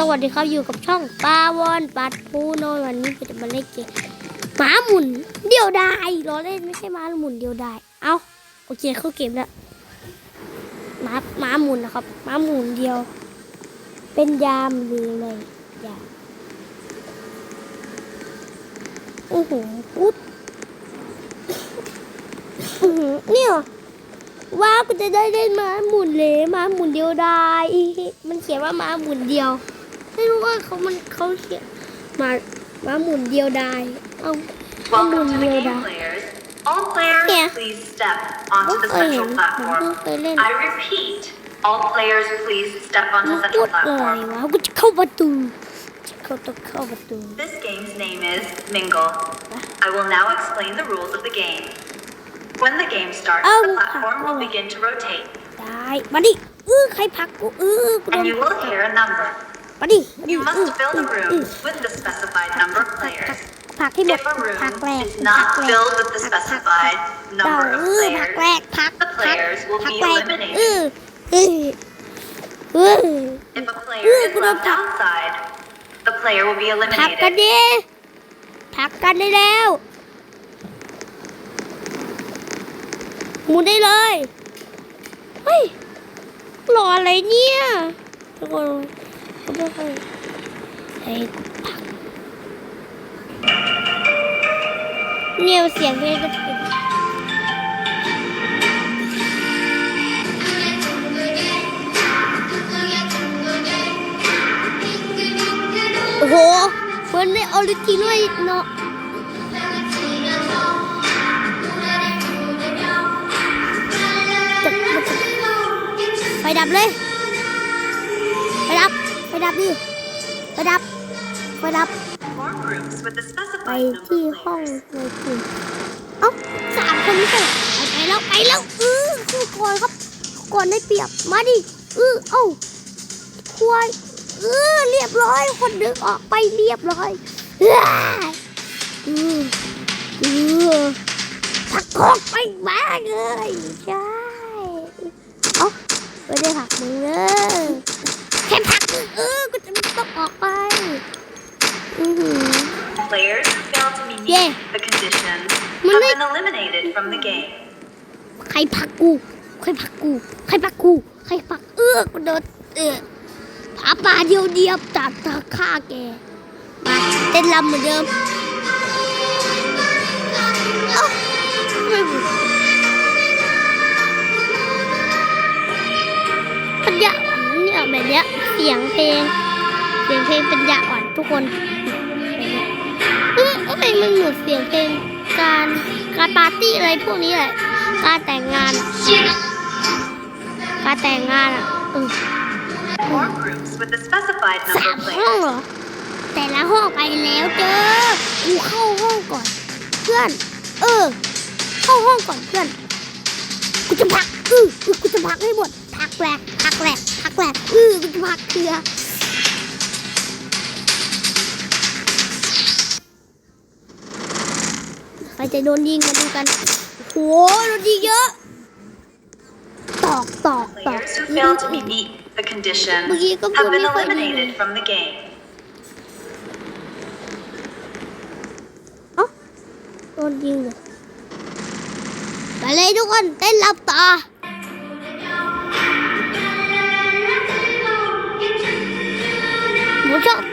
สวัสดีครับอยู่กับช่องปาวอนปัดปูโนวันนี้ผมจะมาเล่นเกมหมาหมุนเดียวดายล้อเล่นไม่ใช่หมาหมุนเดียวดายเอาโอเคเข้าเกมแล้วหมาหมาหมุนนะครับหมาหมุนเดียว เป็นยามหรืออะไรยามโอ้โหปุ๊ดอื้หือเนี่ยว้ากูจะได้เล่นม้าหมุนเลยม้าหมุนเดียวได้ มันเขียนว่าม้าหมุนเดียว ไม่รู้ว่าเขามันเขาเขียนมาม้าหมุนเดียวได้เอาม้าหมุน Welcome to the เดียว game ได้ players. All players, Yeah. please step ไม่ onto the เคยเห็น central ผม platform. เพิ่งเคยเล่น I repeat, all players, please step มัน onto พู central ดอะไร platform. วะกูจะเข้าประตูจะเข้าต้องเข้าประตู This game's name is Mingle. I will now explain the rules of the game. When the game starts, Oh, the platform will oh. begin to rotate, ได้มาดิเออใครผลักกูเออกูโดน and you ผลั will ก hear a number. มาดิมาดิ You เออ must fill เอ the อเออ room with the specified number of players. ผลักให้หมด If a room ผลักแรก is ผลัก not แรก filled with the ผลักผลัก specified เดา number เอ of อผลักแร players, กผลัก the players will ผลัก be แรก eliminated. เออเออเออ If a player Ooh, is good left job. outside, the player will be ผลักกัน eliminated. ดิผลักกันได้แล้วหมุนได้เลยเฮ้ยรออะไรเนี่ยทุกคน ก็ไม่ค่อยไอ้ผลักเนี่ยเสียงเพลงก็เป็นโอ้โหเฟิร์นได้ออริจินอลเนาะไฟดับเลย ดับไฟดับดิไฟดับไฟดับ ไปที่ห้อง players. เลยคุณเอ้าสามคนไม่ใช่เหรอไปแล้วไปแล้วเออคู่ก่อนครับก่อนได้เปรียบมาดิเออเอ้าควายเออเรียบร้อย คนดึงออกไปเรียบร้อยเอ้ยเออเอผักกอกไปบ้าเลยใช่เอ้าไม่ได้ผักมึงเลย แค่ผลักมึงเออกูจะไม่ต้องออกไปอือหือ Players who fail to meet Yeah. the conditions Man, have I- been eliminated from the game. ใครผลักกู ใครผลักกู ใครผลักกู ใครผลัก เออกูโดนเออผาป่าเดียวเดียวจับตาฆ่าแก มาเต้นรำเหมือนเดิมเอ้าไม่รู้ปัญญาอ่อนนะเนี่ยแบบเนี้ย เสียงเพลง เสียงเพลงเปัญญาอ่อนทุกคนเออทำไมมันเหมือนเสียงเพลงการการปาร์ตี้อะไรพวกนี้แหละ การแต่งงาน การแต่งงานอะเออสามห้องเหรอ แต่ละห้องไปแล้วเจอกูเข้าห้องก่อน เพื่อน เออ เข้าห้องก่อนเพื่อน กูจะพัก อือกูจะพักให้หมดพักแหลก พักแหลกพักแหลกอือกูจะพักเครือใครจะโดนยิงมาดูกันโหโดนยิงเยอะ ตอกตอกตอก Players who fail to meet the conditions Bagi kau have been boleh kau eliminated ini. from the game. เอ้าโดนยิงเลยไปเลยทุกคนเต้นรับต่อ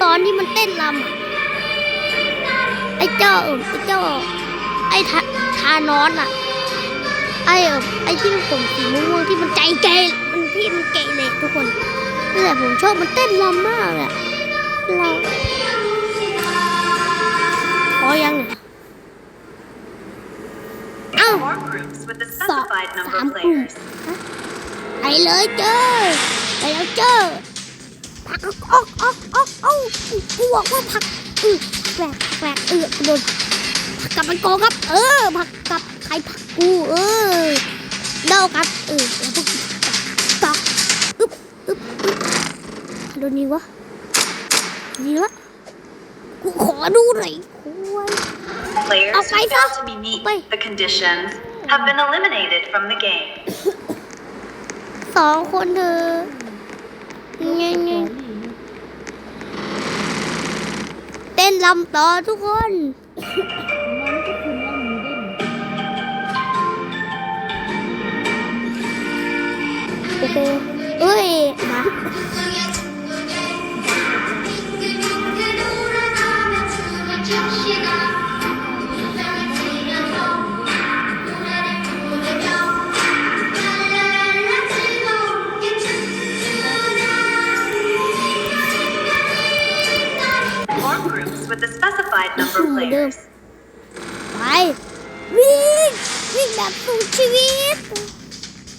ตอนที่มันเต้นรำอะไอ้เจ้าออไอ้เจ้า ไอ้ทาทานอนอะไอ้เออไอ้ที่มันผมสีม่วงที่มันใจเกยมันพี่มันเกยเลยทุกคนนั่แหละผมชอบมันเต้นรำมากเลยอะเราพอยังเนี่ยเอ้าสองสามกลุ่มไปเลยเจ้อไปแล้วเจ้อ ผักออกออกออกออกกูบอกว่าผักอือแปลกแปลกเออโดนผักกลับมันโกงครับ เออผักกลับใครผักกูเออเดาครับเออแล้วพวกตอกอึ๊บอึ๊บอึ๊บโดนยิงวะยิงละกูขอดูหน่อยควาย Players Okay, who fail so- to meet Wait. the conditions have been eliminated from the game. สองคนเธอเงี้ยเงี้ย เต้นลำต่อทุกคนมันก็คือว่าหมูเด้งโอเคเอ้ยมา number of players. ไป วิ่ง วิ่งแบบสู้ชีวิต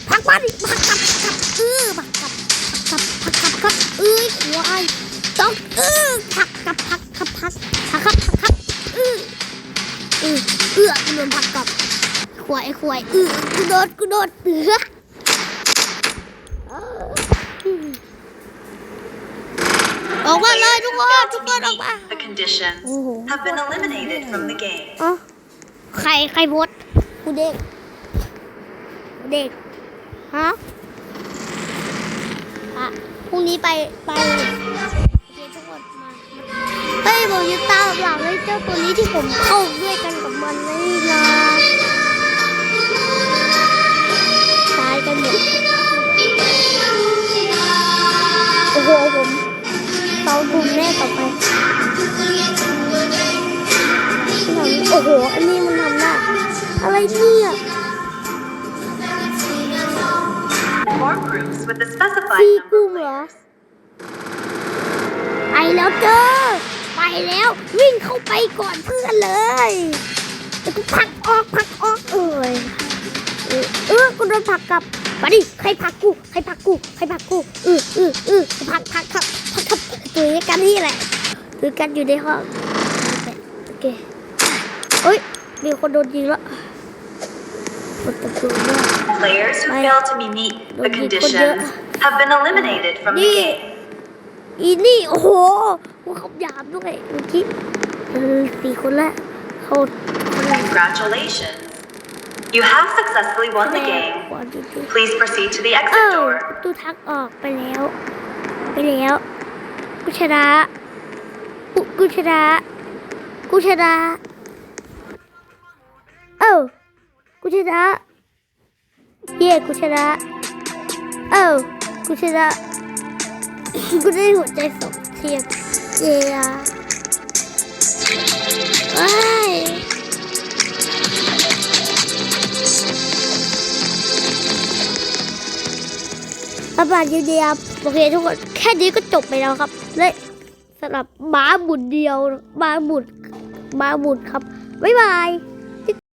พักมันพักกลับกลับเออพักกลับพักกลับพักกลับครับเอ้ยควายต้องเออพักกลับพักกลับพักพักครับพักครับเออเออเออกูโดนพักกลับควายควายเออกูโดนกูโดนเออ ออกมาเลยทุกคนทุกคนออกมา The conditions Oh. have been eliminated from the game. เอ้าใครใครโพสต์กูเด็กกูเด็กฮะอะพรุ่งนี้ไปไปโอเคทุกคนมาเฮ้ยผมจะตามหลังไอ้เจ้าตัวนี้ที่ผมเข้าด้วยกันกับมันนี่ นนี้มันทำได้อะไรเนี่ย Form groups with the ซี specified กุ้ง number เหร of อ players. ไปแล้วเจ้อไปแล้ววิ่งเข้าไปก่อนเพื่อนเลยแล้วก็ผลักออกผลักออกเอ้ยเออเออกูโดนผลักกลับมาดิใครผลักกูใครผลักกูใครผลักกูเออเออเออผลักผลักครับผลักครับตัวนี้กันนี่แหละคือกันอยู่ในห้องโอเคเฮ้ย มีคนโดนยิงแล้วกดตะกูว่า Players who Bye. fail to meet the Don't need conditions have been eliminated from the Yeah. game. อีนี่ โอ้โหพวกเขาหยาบด้วยเมื่อกี้เออสี่คนละเขา Congratulations. You have successfully won the game. ขวาดีดี Please proceed to the เอ exit อ door. ตูทักออกไปแล้ว ไปแล้วกูชนะกูกูชนะกูชนะเอ้ากูชนะเย่กูชนะเอ้ากูชนะกูได้หัวใจสองเทียมเย่อะเอ้ยประมาณนี้เดียวโอเคทุกคนแค่นี้ก็จบไปแล้วครับและสำหรับม้าบุญเดียวม้าบุญม้าบุญครับบ๊ายบาย